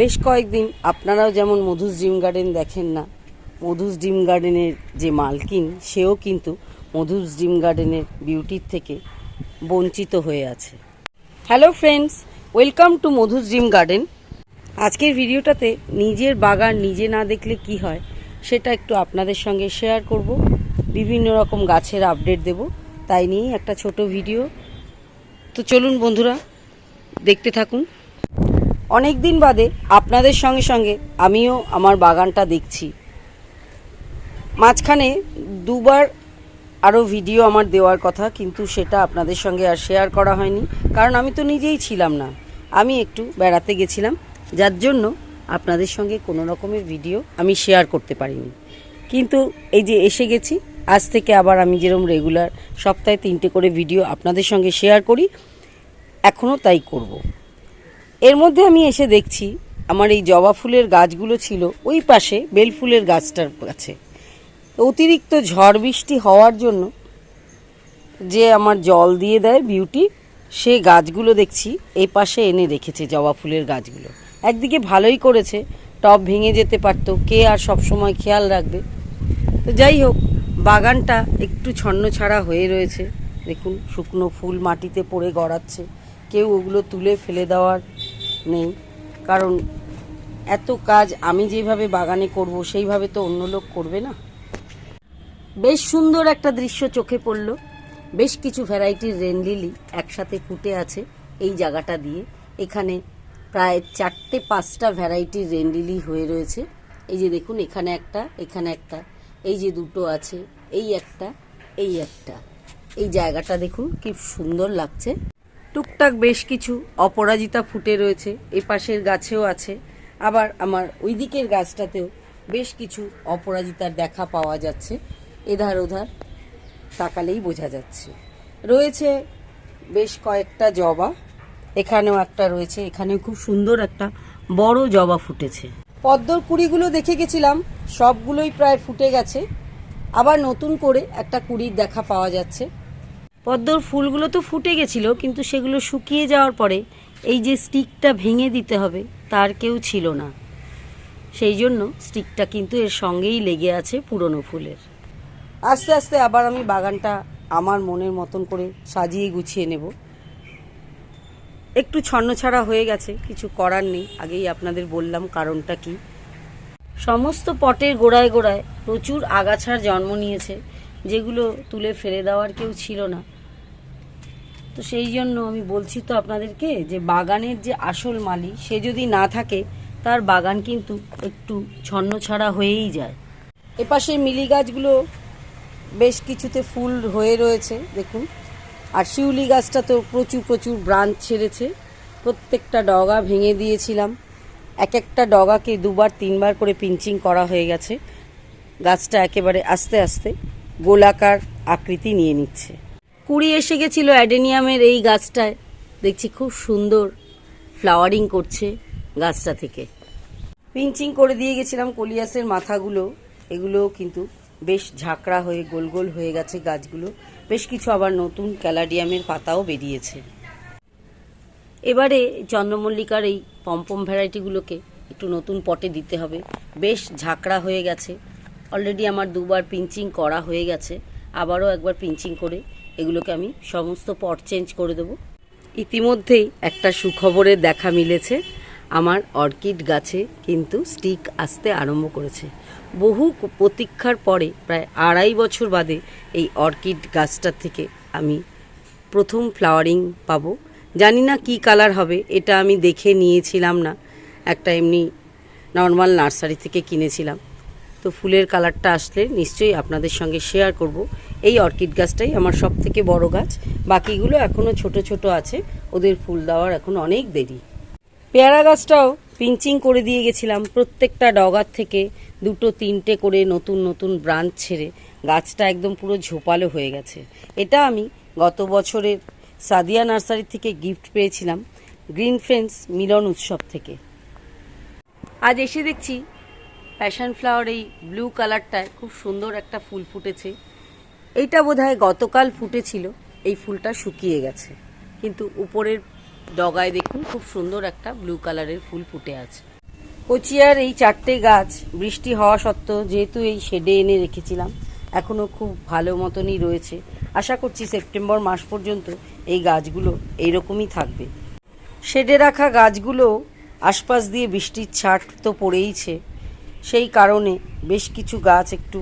বেশ কয়েকদিন আপনারাও যেমন মধুস ডিম গার্ডেন দেখেন না, মধুস ডিম গার্ডেনের যে মালকিন, সেও কিন্তু মধুস ডিম গার্ডেনের বিউটির থেকে বঞ্চিত হয়ে আছে। Hello friends, welcome to Madhu's dream garden. আজকের ভিডিওটাতে নিজের বাগান নিজে না দেখলে কি হয়, সেটা একটু আপনাদের সঙ্গে শেয়ার করব। বিভিন্ন রকম গাছের আপডেট দেব, তাই নিয়েই একটা ছোট ভিডিও। তো চলুন বন্ধুরা, দেখতে থাকুন। অনেক দিন বাদে আপনাদের সঙ্গে সঙ্গে আমিও আমার বাগানটা দেখছি। মাঝখানে দুবার আরও ভিডিও আমার দেওয়ার কথা, কিন্তু সেটা আপনাদের সঙ্গে আর শেয়ার করা হয়নি। কারণ আমি তো নিজেই ছিলাম না। আমি একটু বেড়াতে গেছিলাম, যার জন্য আপনাদের সঙ্গে কোনো রকমের ভিডিও আমি শেয়ার করতে পারিনি। কিন্তু এই যে এসে গেছি, আজ থেকে আবার আমি যেরকম রেগুলার সপ্তাহে তিনটে করে ভিডিও আপনাদের সঙ্গে শেয়ার করি এখনও তাই করব। এর মধ্যে আমি এসে দেখছি আমার এই জবা ফুলের গাছগুলো ছিল ওই পাশে বেল ফুলের গাছটার কাছে। অতিরিক্ত ঝড় বৃষ্টি হওয়ার জন্য যে আমার জল দিয়ে দেয় বিউটি, সে গাছগুলো দেখছি এই পাশে এনে রেখেছে জবা ফুলের গাছগুলো। একদিকে ভালোই করেছে, টব ভেঙে যেতে পারতো, কে আর সব সময় খেয়াল রাখবে। তো যাই হোক, বাগানটা একটু ছন্ন ছাড়া হয়ে রয়েছে। দেখুন, শুকনো ফুল মাটিতে পড়ে গড়াচ্ছে, কেউ ওগুলো তুলে ফেলে দেওয়ার নেই। কারণ এত কাজ আমি যেভাবে বাগানে করব, সেইভাবে তো অন্য লোক করবে না। বেশ সুন্দর একটা দৃশ্য চোখে পড়ল। বেশ কিছু ভ্যারাইটির রেনলিলি একসাথে ফুটে আছে এই জায়গাটা দিয়ে। এখানে প্রায় চারটে পাঁচটা ভ্যারাইটির রেনলিলি হয়ে রয়েছে। এই যে দেখুন, এখানে একটা এখানে একটা, এই যে দুটো আছে, এই একটা এই একটা। এই জায়গাটা দেখুন, কি সুন্দর লাগছে। টুকটাক বেশ কিছু অপরাজিতা ফুটে রয়েছে, এপাশের গাছেও আছে। আবার আমার ওই দিকের গাছটাতেও বেশ কিছু অপরাজিতার দেখা পাওয়া যাচ্ছে। এধার ওধার তাকালেই বোঝা যাচ্ছে। রয়েছে বেশ কয়েকটা জবা। এখানেও একটা রয়েছে, এখানেও খুব সুন্দর একটা বড় জবা ফুটেছে। পদ্মর কুড়িগুলো দেখে গেছিলাম, সবগুলোই প্রায় ফুটে গেছে। আবার নতুন করে একটা কুড়ির দেখা পাওয়া যাচ্ছে। পদ্মর ফুলগুলো তো ফুটে গেছিল কিন্তু সেগুলো শুকিয়ে যাওয়ার পরে এই যে স্টিকটা ভেঙে দিতে হবে তার কেউ ছিল না। সেই জন্য স্টিকটা কিন্তু এর সঙ্গেই লেগে আছে পুরনো ফুলের। আস্তে আস্তে আবার আমি বাগানটা আমার মনের মতন করে সাজিয়ে গুছিয়ে নেব। একটু ছন্নছাড়া হয়ে গেছে কিছু করার নেই আগেই আপনাদের বললাম কারণটা কি। সমস্ত পটের গোড়ায় গোড়ায় প্রচুর আগাছার জন্ম নিয়েছে যেগুলো তুলে ফেলে দেওয়ার কেউ ছিল না। তো সেই জন্য আমি বলছি তো আপনাদেরকে যে বাগানের যে আসল মালি সে যদি না থাকে, তার বাগান কিন্তু একটু ছন্ন ছন্নছাড়া হয়েই যায়। এপাশে মিলি গাছগুলো বেশ কিছুতে ফুল হয়ে রয়েছে, দেখুন। আর শিউলি গাছটা তো প্রচুর প্রচুর ব্রাঞ্চ ছেড়েছে। প্রত্যেকটা ডগা ভেঙে দিয়েছিলাম। এক একটা ডগাকে দুবার, তিনবার করে পিঞ্চিং করা হয়ে গেছে। গাছটা একেবারে আস্তে আস্তে গোলাকার আকৃতি নিয়ে নিচ্ছে। কুড়ি এসে গেছিল অ্যাডেনিয়ামের এই গাছটায়। দেখছি খুব সুন্দর ফ্লাওয়ারিং করছে গাছটা থেকে। পিঞ্চিং করে দিয়ে গেছিলাম কলিয়াসের মাথাগুলো। এগুলোও কিন্তু বেশ ঝাঁকড়া হয়ে গোল গোল হয়ে গেছে গাছগুলো। বেশ কিছু আবার নতুন ক্যালাডিয়ামের পাতাও বেরিয়েছে। এবারে চন্দ্রমল্লিকার এই পম্পম ভ্যারাইটিগুলোকে একটু নতুন পটে দিতে হবে। বেশ ঝাঁকড়া হয়ে গেছে। অলরেডি আমার দুবার পিঞ্চিং করা হয়ে গেছে। আবারও একবার পিঞ্চিং করে এগুলোকে আমি সমস্ত পট চেঞ্জ করে দেবো। ইতিমধ্যেই একটা সুখবরের দেখা মিলেছে। আমার অর্কিড গাছে কিন্তু স্টিক আসতে আরম্ভ করেছে। বহু প্রতীক্ষার পরে প্রায় আড়াই বছর বাদে এই অর্কিড গাছটার থেকে আমি প্রথম ফ্লাওয়ারিং পাবো। জানি না কি কালার হবে, এটা আমি দেখে নিয়েছিলাম না। একটা এমনি নর্মাল নার্সারি থেকে কিনেছিলাম। তো ফুলের কালারটা আসলে নিশ্চয়ই আপনাদের সঙ্গে শেয়ার করব। এই অর্কিড গাছটাই আমার সব থেকে বড় গাছ। বাকিগুলো এখনও ছোট ছোট আছে। ওদের ফুল দেওয়ার এখন অনেক দেরি। পেয়ারা গাছটাও পিঞ্চিং করে দিয়ে গেছিলাম প্রত্যেকটা ডগার থেকে। দুটো, তিনটে করে নতুন নতুন ব্রাঞ্চ ছেড়ে। গাছটা একদম পুরো ঝোপালো হয়ে গেছে। এটা আমি গত বছরের সাদিয়া নার্সারি থেকে গিফট পেয়েছিলাম। গ্রিন ফ্রেন্ডস মিলন উৎসব থেকে। আজ এসে দেখছি প্যাশন ফ্লাওয়ার এই ব্লু কালারটায় খুব সুন্দর একটা ফুল ফুটেছে। এইটা বোধহয় গতকাল ফুটেছিল, এই ফুলটা শুকিয়ে গেছে। কিন্তু উপরের ডগায় দেখুন খুব সুন্দর একটা ব্লু কালারের ফুল ফুটে আছে। কচিয়ার এই চারটে গাছ বৃষ্টি হওয়া সত্ত্বেও যেহেতু এই শেডে এনে রেখেছিলাম, এখনও খুব ভালো মতনই রয়েছে। আশা করছি সেপ্টেম্বর মাস পর্যন্ত এই গাছগুলো এইরকমই থাকবে। শেডে রাখা গাছগুলো আশপাশ দিয়ে বৃষ্টির ছাট তো পড়েইছে। সেই কারণে বেশ কিছু গাছ একটু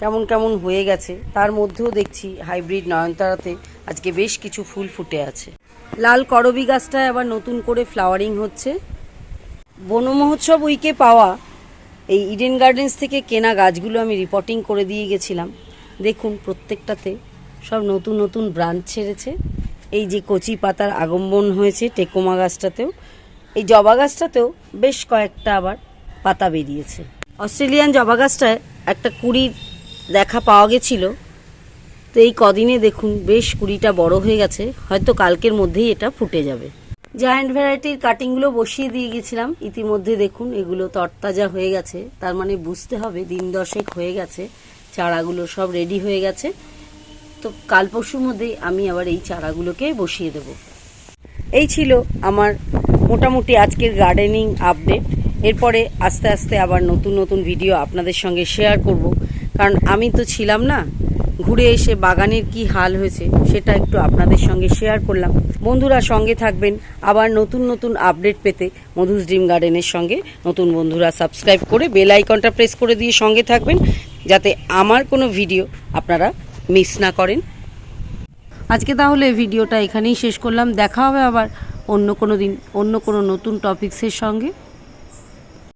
কেমন কেমন হয়ে গেছে, তার মধ্যেও দেখছি হাইব্রিড নয়নতারাতে আজকে বেশ কিছু ফুল ফুটে আছে। লাল করবি গাছটায় আবার নতুন করে ফ্লাওয়ারিং হচ্ছে। বন মহোৎসব উইকে পাওয়া এই ইডেন গার্ডেন্স থেকে কেনা গাছগুলো আমি রিপোর্টিং করে দিয়ে গেছিলাম। দেখুন প্রত্যেকটাতে সব নতুন নতুন ব্রাঞ্চ ছেড়েছে। এই যে কচি পাতার আগমন হয়েছে টেকোমা গাছটাতেও। এই জবা গাছটাতেও বেশ কয়েকটা আবার পাতা বেরিয়েছে। অস্ট্রেলিয়ান জবা গাছটায় একটা কুড়ির দেখা পাওয়া গেছিল। তো এই কদিনে দেখুন, বেশ কুড়িটা বড় হয়ে গেছে। হয়তো কালকের মধ্যেই এটা ফুটে যাবে। জায়ান্ট ভ্যারাইটির কাটিংগুলো বসিয়ে দিয়ে গেছিলাম। ইতিমধ্যে দেখুন, এগুলো তরতাজা হয়ে গেছে। তার মানে বুঝতে হবে, দিন দশেক হয়ে গেছে। চারাগুলো সব রেডি হয়ে গেছে। তো কাল পরশুর মধ্যেই আমি আবার এই চারাগুলোকে বসিয়ে দেব। এই ছিল আমার মোটামুটি আজকের গার্ডেনিং আপডেট এরপরে আস্তে আস্তে আবার নতুন নতুন ভিডিও আপনাদের সঙ্গে শেয়ার করব। কারণ আমি তো ছিলাম না, ঘুরে এসে বাগানের কি হাল হয়েছে সেটা একটু আপনাদের সঙ্গে শেয়ার করলাম। বন্ধুরা সঙ্গে থাকবেন, আবার নতুন নতুন আপডেট পেতে মধুস ড্রিম গার্ডেনের সঙ্গে নতুন বন্ধুরা সাবস্ক্রাইব করে বেল আইকনটা প্রেস করে দিয়ে সঙ্গে থাকবেন, যাতে আমার কোনো ভিডিও আপনারা মিস না করেন। আজকে তাহলে ভিডিওটা এখানেই শেষ করলাম। দেখা হবে আবার অন্য কোনো দিন, অন্য কোনো নতুন টপিক্সের সঙ্গে।